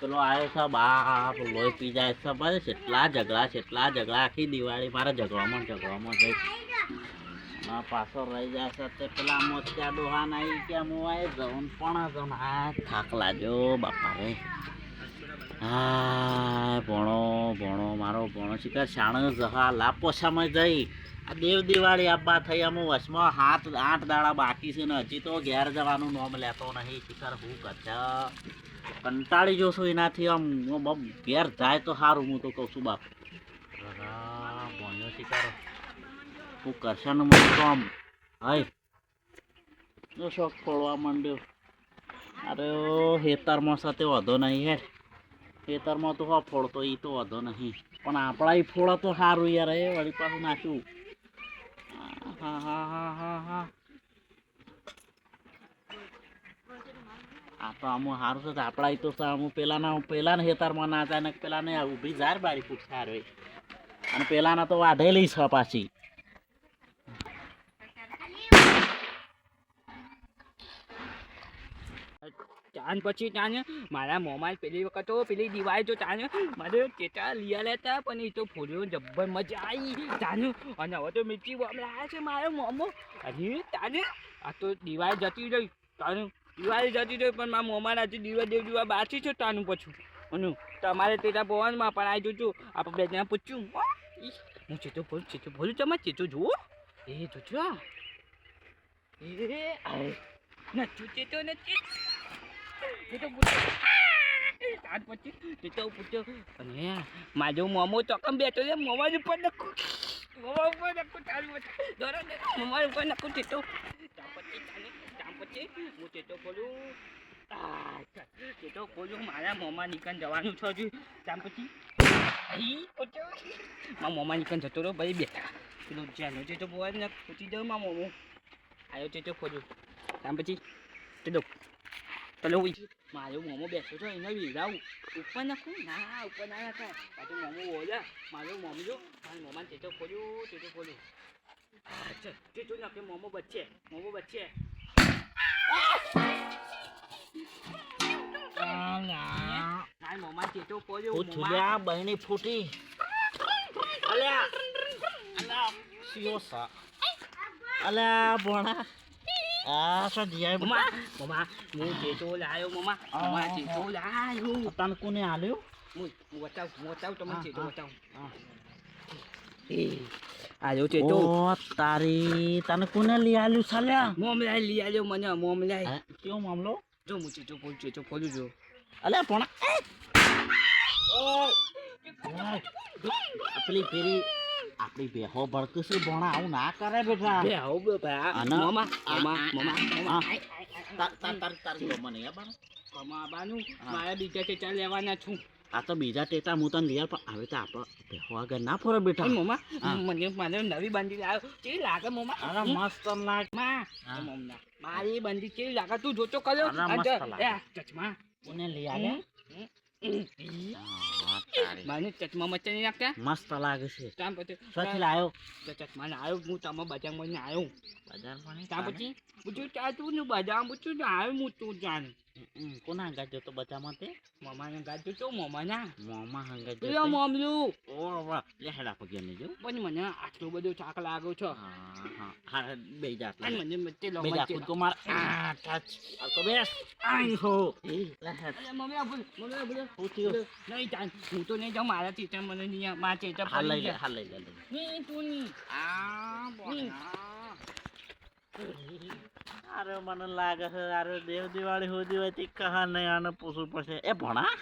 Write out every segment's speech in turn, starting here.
પેલો આવ્યો છે, બાપ, લોહી પી જાય છે બસ કેટલા ઝઘડા આખી દિવાળી મારા ઝઘડામાં ઝઘડામાં જઈ પાછો રહી જાય છે પેલા મોત્યા ડોહા નાઈ કે હું આ જઉં પણ જઉં આ થાક લાગ્યો બાપા રે. હા, ભણો ભણો, મારો ભણો શિકાર, શાણ જહા લાપોસામાં જઈ. આ દેવ દિવાળી આબા થઈ અમુ વચમાં હાથ, આઠ દાડા બાકી છે ને હજી તો ઘેર જવાનું નોમ લેતો નહીં, શિકાર, હું કરતા કંટાળી જોશું એનાથી, આમ ઘેર જાય તો સારું હું તો કહું છું, બાપ. ભણ્યો શિકાર, હું કરશે ને મને તો આમ, હાય. શોખ ખોળવા માંડ્યો. અરે હેતરમાં સાથે વધો નહીં હેર ખેતરમાં તો હા ફોડતો એ તો વધો નહીં. પણ આપણા એ ફોડા તો સારું યાર, એ વળી પાછું નાખ્યું હા હા હા હા આ તો આમ સારું છે તો આપણા તો આમ પેલાના પેલાના ખેતરમાં ના જાય ને પેલાને ઊભી જાય બારી ફૂટ સારું અને પેલાના તો વાઢેલી છે પાછી. ચાંદ પછી તાને મારા મોમાં પેલી વખત તો પેલી દિવાળી તો તાને મારે કેટલા લીયા લેતા, પણ એ તો ફોડ્યો જબ્બર મજા આવી ચાંદ અને હવે તો મિર્ચી બોમ લાયા છે મારો મોમો. અરે તાને આ તો દિવાળી જતી રહી તાનું દિવાળી જતી રહી, પણ મારા મોમાં આજે દીવા દેવ દીવા બાકી છે તાનું પછી. અને તમારે તેના પવનમાં પણ આવી જોજો, આપણે જણા પૂછ્યું, હો? ચેતો ભોલું ચેતો ભોલું તમે ચેતો જુઓ? એ, જોજો. એ નથી ચેતો, નથી મારો મોમો તો બેઠો છે મોમા ઉપર નખું મોમા ઉપર નખું ચાલુ મોમા ઉપર નખું પછી હું તે ખોલું તો બોલું મારા મોમા નીકળ જવાનું છે હજુ ત્યાં પછી મારા મોમા નીકળ જતો રહ્યો ભાઈ બેઠા પેલો જેનો ચેતો બોવા ને પૂછી દઉં મારા મોમો આવ્યો ચેતો તો ખોલ્યું ત્યાં પછી તે દો મારું મોમો બેઠો છો એને વિરાવું ઉપર નાખું ના ઉપર ના નાખાય પાછું મોમો બોલ્યા મારું મોમો જો મારા મોમાને તેતો ખોલ્યું તેતો ખોલ્યું તેતો નાખે મોમો બચ્ચે મોમો બચ્ચે મારા મોમાને તેતો ખોલ્યું હું મોમા- છુલ્યા બહેની ફૂટી અલ્યા અલ્યા સિયો સા અલ્યા ભણા આ શું જીયા મોમા મોમા હું તેતો લાયો મોમા મોમા તેતો લાયો. તને કોને આલ્યું? હું હું બતાવું હું બતાવું તમને હા. બતાવું. આયો તેતો ઓ તારી તને કોને લઈ આલ્યું સાલ્યા? મોમલાઈ લઈ આલ્યો મને મોમલાઈ હે? કેવો મામલો? જો હું ચીચો બોલ ચીચો ખોલું જો અલે પણ પેલી આપણી બેહો ભડકું છે ભણા આવું ના કરે બેટા. બે આવો બે ભા આનો? મોમા મોમા મોમા. મોમા તાર તાર તાર તારી ગમો નહીં હે કમા બાનું હા. મારા બીજા ટેટા લેવાના છું. આ તો બીજા ટેટા હું તને લઈ પણ હવે તો આપણો બેહો આગળ ના ફોરો બેટા. મમા મને મને નવી બાંધી લાવ્યો કે લાગે મોમા? અરે મસ્ત લાગ. માં હા. મારી બાંધી કેવી લાગે? તું જોતો કર્યો? અરે મસ્ત જો, લાગે. એ કોને લઈ તારી. મને ચશ્મા મચ્ચા નહીં નાખતા મસ્ત લાગે છે. ત્યાં પછી સ્વચ્છ લાયો. તો ચશ્મા ના આવ્યો હું તમે બજાર મળીને આવ્યો બજારમાં ત્યાં પછી પૂછ્યું ચા તું ને બજારમાં પૂછ્યું? આવ્યો હું તું જાણ. કોના બજારમાં તે? મમાને ગાજુ તો મમાના મોમાં હંગાત પેલો જતો. મમલું. ઓ વાહ લે હેડા પગે ને જો પણ મને આટલો બધો ચાક લાગ્યો છે. હા હા. હા બે જાત અને મને મચ્ચે લો બે જાત મચ્ચે કૂદકો માર. આ ટચ આ તો બેસ આઈ હો. લે હેડ. મમ્મી આ બોલ મમ્મી આ બોલ હું થયું? નહીં જાણ હું તો નહીં જાઉં. મારા ટીચર મને નહીં મારા ટીચર હાલ લઈ લે હાલ લઈ લે નહીં તું નહીં. આ બોલા. અરે મને લાગે છે અરે દેવ દિવાળી હોદી હોય તી કહા નહીં આને પૂછવું પડશે. એ ભણા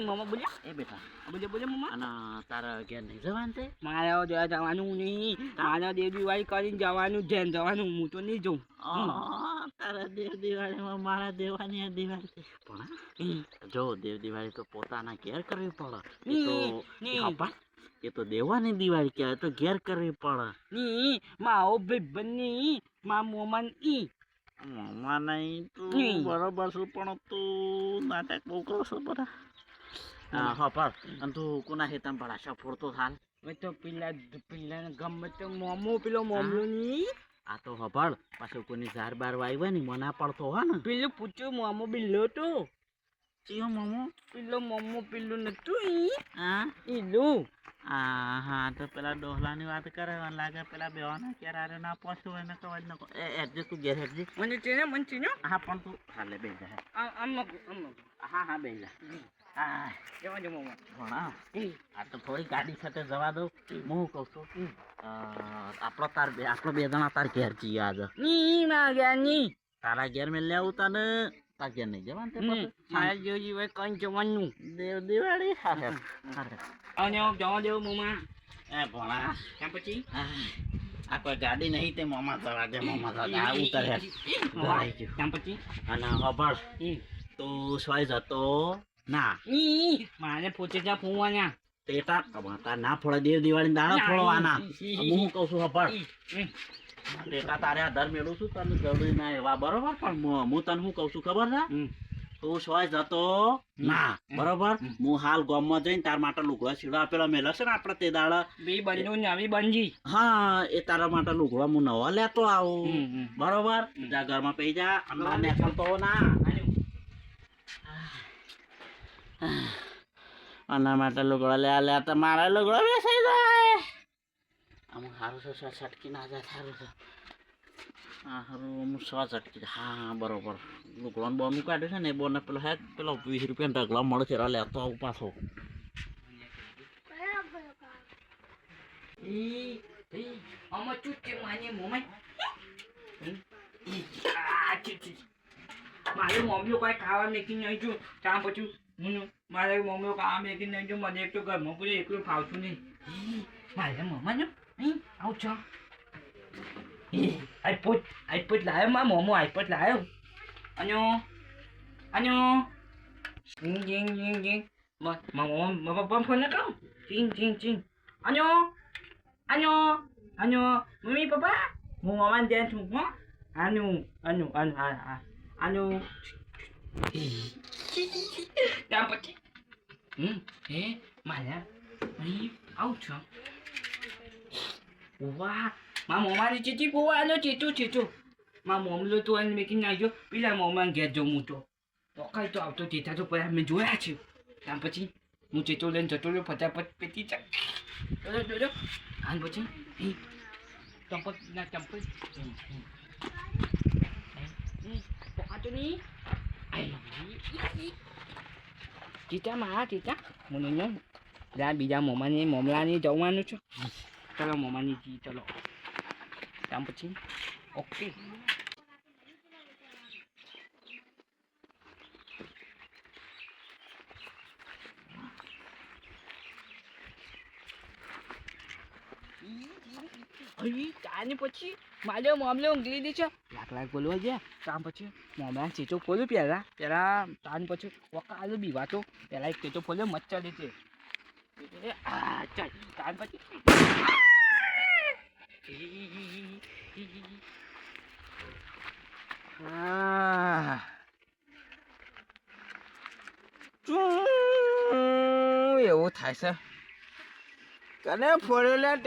મમ્મા બોલ્યા? એ બેટા બોલે બોલે મમ્મા અને તારા ઘેર નહીં જવાનું તે? મારે જોયા જવાનું નહીં. મારે દેવ દિવાળી કરીને જવાનું જેમ જવાનું હું તો નહીં જઉં. તારા દેવ દિવાળીમાં મારા દેવાની દિવાળી. ભણા જો દેવ દિવાળી તો પોતાના ઘેર કરવી પડે. તો એ તો દેવાની દિવાળી કહેવાય તો ઘેર કરવી પડે ની મારો ભાઈબંધની મા મોમાન ઈ મમ્મા નહીં તું ની. બરોબર છું પણ તું નાટક બહુ કરો છો બધા હા હપર અને તું કોના હેતમ ભળાશા ફોડતો થાલ હવે તો પેલા પેલા ગમે તો મોમો પેલો મોમલો ની આ તો હપળ પાછું કોની ઝાર બાર વાઈ હોય ને મના પડતો હોય ને પેલું પૂછ્યું મોમો બિલ્લો તો ચિયો મામો પેલો મોમો પેલું નતું ઈ હા ઈલું હા હા તો પેલા ડોહલાની વાત કરે મને લાગે પેલા બેવાના ક્યારે આરે ના પહોંચતું એને કવાજ ન એ હેડજે તું ઘેર હેડજે. મને તેને મન તેને હા પણ તું હાલે બે જા આમ આમ હા હા બે જા. હા. જવા દે મોમો. ભણા આ તો થોડી ગાડી સાથે જવા દઉં. હું કહું છું આપણો તાર બે આપણો બે જણા તાર ઘેર જઈએ આજે. ની ના ગયા ની તારા ઘેર મેં લેવું તને. ઘેર નહીં જવાનું તે પછી? મારા જેવું જીવે કઈ જવાનું દેવ દિવાળી હારે અને જવા દેવું મોમા એ ભણા ત્યાં પછી આ કોઈ ગાડી નહીં તે મોમાં જવા દે મોમાં જવા દે આ ઉતર. ત્યાં પછી અને હબળ તું સોય જતો ના મારે પોતે ત્યાં ફોવાના તેટા ના ફોડે દેવ દિવાળી દાડા ફોડવાના હું કહું છું હબળ ટેટા તારે આધાર મેળવું છું તને જરૂરી ના એવા બરોબર? પણ હું- હું તને શું કહું છું ખબર છે? તું સોય જતો ના બરોબર? હું હાલ ગામમાં જઈને તાર માટે લુગડા સીડો આપેલો મેલો છે ને આપણે તે દાડા. બે બંધુ નવી બંજી હા એ તારા માટે લુગડા હું નવા લેતો આવું. બરોબર? જા ઘરમાં પઈ જા અંદર નીકળતો ના. આના માટે લુગડા લે લે તો મારા લુગડા બેસાઈ જાય. અમુક સારું છે સો છટકી ના જાય સારું છે. હા સારું અમુક સો છટકી. હા હા બરોબર. લુગડાનું બોનું કાઢ્યું છે ને એ બોને પેલો હે પેલો વીસ રૂપિયા ઢગલા મળે છે એટલે લેતો આવું પાછો. ઈ ઈ આમાં શું છે માને મોમાં આ છી છી મારે મમ્મીઓ કોઈ ખાવા મેકી નહીં જો. ત્યાં પછી હું મારે મમ્મીઓ ખાવા મેકી નહીં જો. મને એક તો ઘરમાં પૂરે એકલું ફાવતું નહીં. ઈ, મારે મમ્મા જો અહીં આવ છો આઈપોટ આઈપોટ લાવ્યો માં મોમો આઈપોટ લાવ્યો અન્યો અન્યો જીંગ જીંગ જીંગ જીંગ મારા પપ્પા ફોન ન કહું જીંગ જીંગ જીંગ અન્યો અન્યો અન્યો મમ્મી પપ્પા હું મમ્માને ત્યાં છું હો આનું આનું આનું આ આ આનું ત્યાં પછી હમ હે મારા અહીં આવું છું વાહ મા મોમાની ચીચી પોવા આનો ચેચો મા મોમલો તો અને મેકીને નાખ્યો પેલા મોમાને ઘેર હું તો. કઈ તો આવતો ચેતા તો પહેલા મેં જોયા છે. ત્યાં પછી હું ચેતો લઈને જતો રહ્યો, ફટાફટ પેટી ચક ચલો ચલો આન પછી હી ચંપલ ના, ચંપલ. નહીં. ચીતા માં ચીતા. મને બીજા મોમાની મોમલાની જવાનું છે. ચલો મોમાની જી ચલો ત્યાં પછી ઓકે ત્યાંની પછી મારે મામલે ઊંઘલી દી છે લાખ લાખ બોલવા ગયા ત્યાં પછી મોમલા ચેચો ખોલ્યું પહેલા પહેલા તાન પછી વકાલો બીવા તો પહેલા એક ચેચો ખોલ્યો મચ્છર રીતે આ ચાલ પછી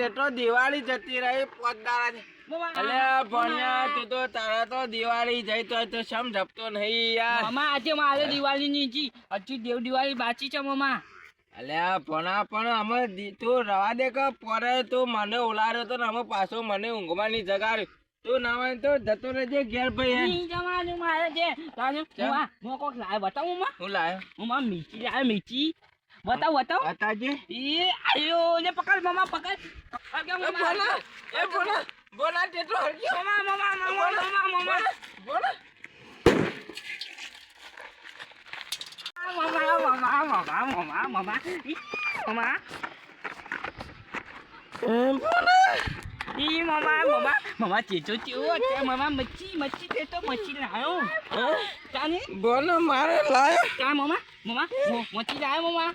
તો દિવાળી જતી રહી પોતદારાની ભણ્યા તું તો તારા તો દિવાળી જઈ તો તો નહીં યાર મામા, આજે મારે દિવાળી ની જી દેવ દિવાળી બાચી છે, મામા. અલે ભણા પણ અમે તું રવા દે કે પરે તું મને ઉલાર્યો તો ને અમે પાછો મને ઊંઘમાં નહીં જગાડ્યો તું ના તો જતો રહેજે ઘેર ભાઈ જવાનું મારે છે હું કોક લાય બતાવું માં? હું લાયો? હું માં મીઠી લાય મીઠી. બતાવ બતાવ. બતાજે. એ આયો ને પકડ મામા પકડ. પકડ મામા એ ભણા ભણા તે તો હરગ્યો મામા મામા મામા મામા મામા. ભણા મામા મામા મામા મામા મામા ઈ, મામા ઈ મામા મામા મામા ચેચો ચેવો છે મામા મચ્છી મચ્છી તે તો મચ્છી લાયો તાને બોલો મારે લાયો કા મામા મામા મો- મચ્છી લાયો મામા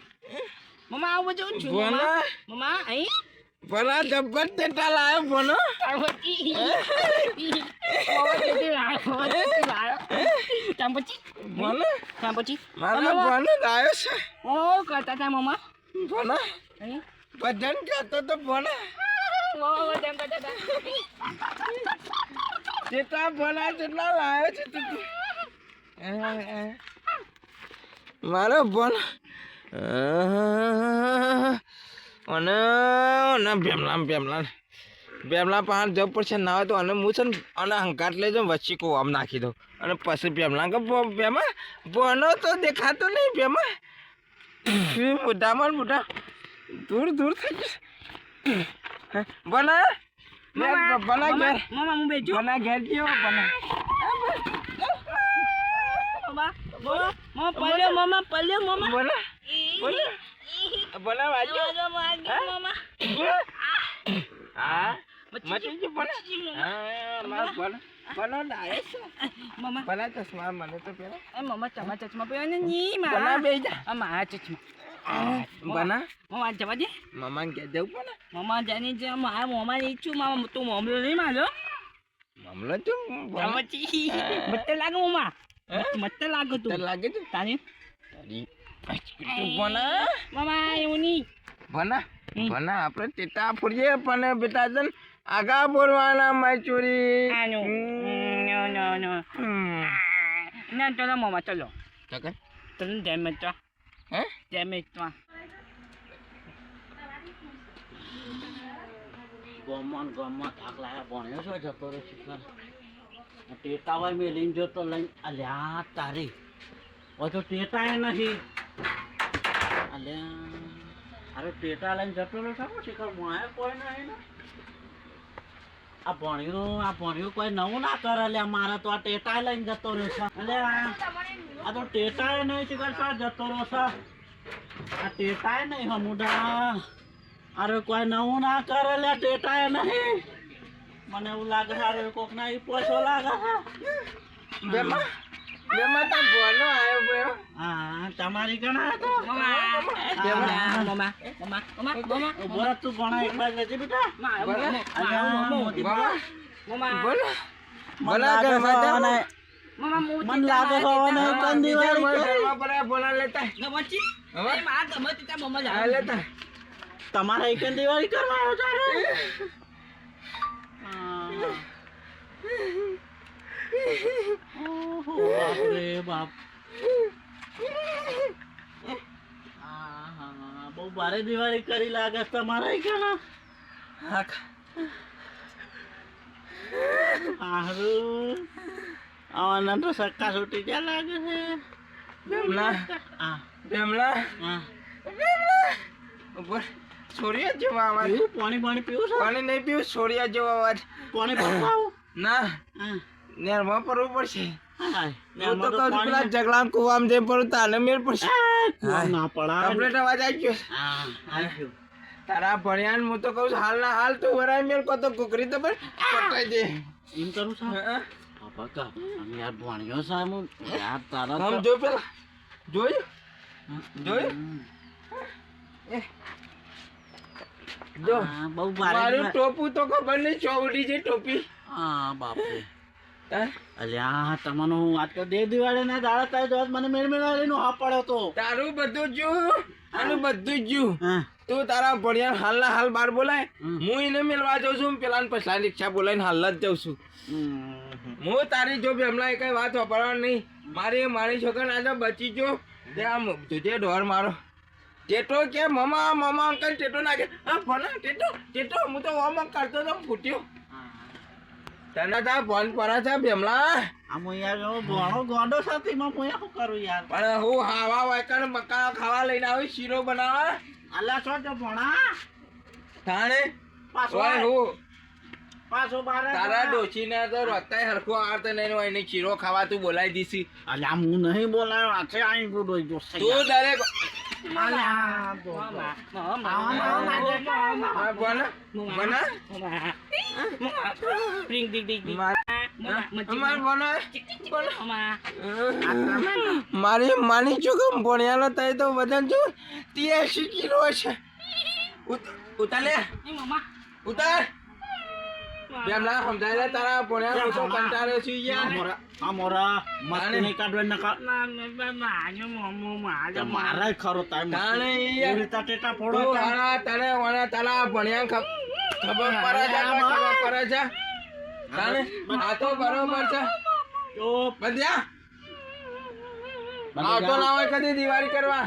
મામા આવું બધું છું મામા બોલો મામા અહીં ભલા જબ્બર ટેટા લાયો ભણો ચાંપચી મોમાં ટેટી લાયો મોમાં ટેટી લાયો ચાંપચી ભણો ચાંપચી મારા ભણો લાયો છે. ઓ કરતા તા મમ્મા હે? ભજન ગાતો તો ભણો મોમાં બધા કરતા હતા જેટલા ભલા જેટલા લાયો છે તું તું. મારો ભણ અને અને ભેમલા ભેમલા. ભેમલા પહાડ જવું પડશે. ના હોય તો અને હું છે ને અને હંકાટ લેજો વચ્ચે કો આમ નાખી દઉં. અને પછી પેમલા કે ભેમા ભણો તો દેખાતો નહીં ભેમા મોઢામાં ને મોઢા દૂર દૂર થઈ જશે બના બના ઘેર. બના ઘેર ગયો બના. બના. મમ્મા મચી બના ડાયે છે મમ્મા. બના ચશ્મા મને તો પેલા એ મમ્મા ચમા ચશ્મા પહેર્યો ને ની મારા. બે જા. આ મારા ચશ્મા. બના મમ્મા જવા દે. મમ્મા ઘેર જવું પડે. મમ્મા જાની જે મારા મોમાં નહીં છું મામા તું મોમલો નહીં મારો મામલો તું ચમચી મત લાગે મમ્મા. મત લાગે તને તું લાગે છે તારી તારી તું બના મમ્મા એવું નહીં. ભના હમ. આપણે ટેટા ફોડીએ પણ બેટા જન આગા બોલવાના માય ચોરી આ નો નો નો નો ચલો મમ્મા ચલો. ચકન ચલો ડેમેજ તો. હે? ડેમેજ તો. ગમન ગોમન થાક લાયા ભણ્યો છો જતો રહ્યો શિખર આ ટેટા હોય મેલીને જોતો લઈને. અલ્યા તારી. તો ટેટાય નથી. અલ્યા અરે ટેટા લઈને જતો રહ્યો છો? શિખર? મોએ કોઈ નહીં ને આ ભણ્યું આ ભણ્યું, કોઈ નવું ના કરે લે, મારે તો આ ટેટા લઈને જતો રહ્યો છે. એટલે આ તો ટેટાય નહીં શિખર શું જતો રહ્યો છે. આ ટેટાય નહીં હમુડા. અરે કોઈ નવું ના કરે લે ટેટાય નહીં. મને એવું લાગે છે, અરે કોક ના એ પોછો લાગે છે. બેમાં તો બોલો આવ્યો બેયો. હા તમારી ગણા તો? મમ્મા મમ્મા મમ્મા મમ્મા મમ્મા ઊભો તું ભણા એક બાજુ લેજે બેટા. મમ્મા બાબા મમ્મા બોલો. મને લાગે હવે નહીં લેતા. ગમચી હવે? એ માં તા મમ્મા હા લેતા. તમારે એક દિવાળી કરવા બાપ રે બાપ. બહુ ભારે દિવાળી કરી લાગે તમારા હા સારું આવાના તો સક્કા છૂટી ગયા લાગે છે. બેમલા આ બેમલા આ ઉપર સોરિયા જેવો અવાજ. પાણી પાણી પીવું પાણી નહીં પીવું સોરિયા જેવો અવાજ. પાણી પીવું ના. હા. નેરમાં પડવું પડશે. હું તો કહું પેલા જગલામ કુવામાં જઈને પડું તાને મેળ પડશે. ના પડાવે કમ્પ્લેટ અવાજ આવી ગયો. હા તારા ભણ્યા હું તો કહું છું હાલના હાલ તું વરાય મેળ કો તો કુકરી તો પણ પટાઈ દે. એમ કરું છું? હા? કા અમે યાર ભણ્યો છે યાર તારા આમ જો પેલા? જોયું. જો બહુ મારું ટોપું તો ખબર નહીં ચોવડી છે ટોપી. હા બાપરે? અલ્યા તમને હું વાત તો દે દિવાળી ના દાડા તારે તો મને મેળ મેળાવી નો હા પડ્યો તો. તારું બધું જ આનું બધું જ જ્યું તું તારા ભણ્યા હાલના હાલ બાર બોલાય હું એને મેળવા જાઉં છું પેલા પછલા રિક્ષા બોલાવીને હાલ જ જાઉં છું. હું તારી જો હમણાં કઈ વાત વાપરવાની નહીં. મારી મારી છોકરા આજે બચી જો તે આમ તુજે ઢોર મારો. ટેટો કે મમા મમા અંકલ ટેટો નાખે. હા ભણા ટેટો ટેટો હું તો ઓમ કરતો તો ફૂટ્યો. તને તા ફોન પરા છે ભેમલા? આમ યાર એવો ભણો ગોંડો સાથે માં હું શું કરું યાર? પણ હું હાવા વાયકણ મકા ખાવા લઈને આવી શીરો બનાવા અલા છો તો ભણા. થાણે? પાછો ઓય હું? પાછો બારે તારા ડોશીને તો રોતાય હરખો આવતો નહીં હોય એને શીરો ખાવા તું બોલાવી દીસી અલ્યા હું નહીં બોલાયો આછે આઈ ગુડો જો તું દરેક માર- માની ચૂકમ ભણ્યાનો થાય તો વજન જો ત્યાસી કિલો છે ઉત- ઉતાર લે. ઉતાર. બેમલા સમજાય તારા ઓછો. કંટાળ્યો યાર આ મોરા મસ્તી નહીં કાઢવા નકા મારે મમ્મો મારે મારે ખરો તાય તાણે યાર. ટેટા ફોડો તું તાણ. હારા તારા ભણ્યા ખબર પડે છે આમાં. ખબર પડે છે તાણે આ તો બરોબર છે તો બધ્યા બંધ આવતો ના હોય કદી દિવાળી કરવા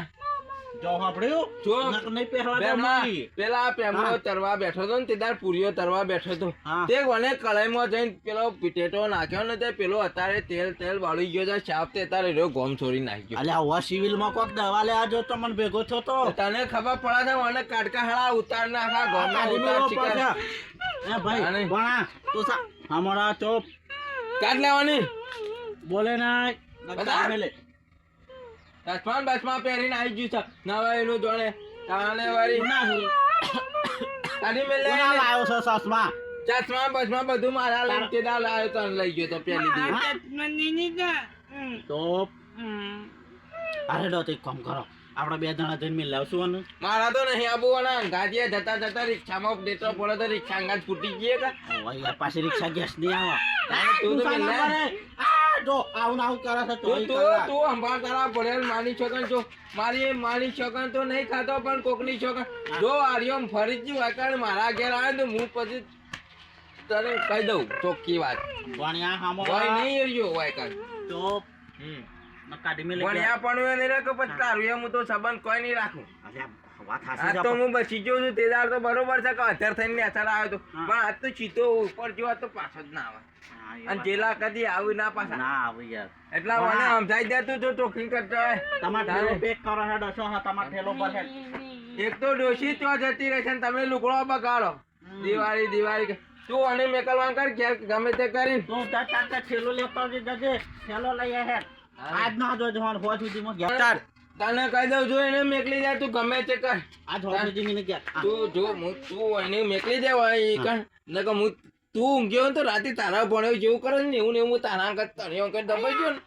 જો સાંભળ્યું? જો. નક નહીં પહેરવા દે પેલા પેમલો તરવા બેઠો હતો ને તે પૂરીઓ તરવા બેઠો તે વને કળાઈમાં જઈને પેલો પિટેટો નાખ્યો ને તે પેલો અત્યારે તેલ તેલ વાળી ગયો છે સાપ તે અત્યારે રહ્યો ગોમ છોડી નાખ્યો. અલ્યા હવે સિવિલમાં કોક દવા લેવા જો તમને ભેગો થયો તો તને ખબર પડે છે મને કાટકા હળા ઉતાર નાખા ગોમ કાઢી ઉતાર શિકાર. એ ભાઈ ભણા તું સા લેવાની. બોલે ના? ચશ્મા બસમાં પહેરીને આવી ગયું છે. નવા એનું જોડે તાણે વાળી કાઢી મેલ કોના છે સસમા? ચશ્મા બસમાં બધું મારા દાડ લાવ્યો તો લઈ ગયો તો પહેલી દી. તો અરે ડો તો એક કામ કરો. આપણે બે જણા જઈને લાવશું મારા તો નહીં આબુવાના ગાડીએ જતા જતા રિક્ષામાં દેતો પડે તો રિક્ષા અંગાજ ફૂટી ગઈ કા ઓય પાછી રિક્ષા ગેસ નહીં આવે. તું તો? આ જો આવું આવું કરે છે તું તું તું સંભાળ તારા ભણેલ માની છોકન જો. મારી માની છોકન તો નહીં ખાતો પણ કોકની છોકન જો આર્યો ફરી જ વાકણ મારા ઘેર આવે તો હું પછી તને કહી દઉં ચોખ્ખી વાત. ભણ્યા હામો હોય નહીં એરિયો વાયકણ તો હમ. કાઢી મેલે ભણ્યા પણ નહીં રાખો પછી તારું એમ હું તો સંબંધ કોઈ નહીં રાખું. વાત આજ છે તો હું બચી ગયો છું તે દાડ તો બરોબર છે કે અત્યાર થઈને નેચર આવ્યો તો. પણ આજ તો ચીતો ઉપર જો તો પાછો જ ના આવે. અને વાત. જેલા કદી આવું ના પાછા. ના આવે યાર. એટલા મને સમજાઈ દે તું તો ટોકિંગ કરતો હોય. તમારે ઠેલો પેક કરો હેડો છો હા તમારે ઠેલો પર હેડ. એક તો ડોશી ત્યાં જતી રહેશે ને તમે લુકડો બગાડો. દિવાળી દિવાળી તું અને મેકલવાન કર ઘેર ગમે તે કરીને. તું ઠેલો લેતો જજે ઠેલો લઈ હેડ. આજ ના જોજો હોન હોજ સુધીમાં ગયા. તાર તને કહી દઉં જો એને મેકલી જાય તું ગમે તે કર. આજ હોજ સુધી મને ગયા. તું જો હું તું એને મેકલી દે હોય એ કર. નકર હું તું ઊંઘ્યો તો રાતે તારા ભણ્યો જેવું કરે ને એવું ને એવું તારા કર તને કર દબાઈ ગયો ને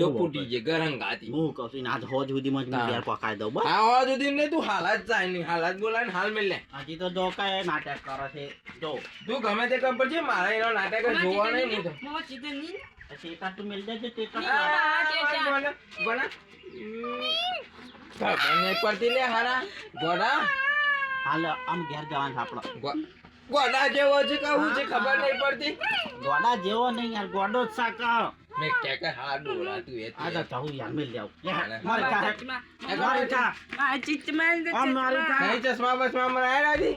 તો ફૂટી જાય ગરમ ગાતી. હું કહું છું ને આજ હોજ સુધી જ હા. મેં પકાઈ દઉં બસ. હા હોવા સુધી ને તું હાલ જ જાય ને હાલ જ બોલાય ને હાલ મેલ લે. હજી તો જો કાંઈ નાટક કરે છે જો. તું ગમે તે કર પડશે મારા એનો નાટક જોવા નહીં હું તો પછી એકાદ તું મિલ જજે તે તો ભણા, ભણા. ખબર નહીં પડતી લે હારા. ગોડા હાલ આમ ઘેર જવાનું છે આપણો. ગોડા જેવો છે કે હું છે ખબર નહીં પડતી. ગોડા જેવો નહીં યાર ગોડો જ સાકા મે કે કે હા ડોળા તું એ આ તો હું યાર મિલ જાવ. મારી હેડ. મારી ચા. આમ મારે કા નહીં ચશ્મા બસમા મરાય રાજી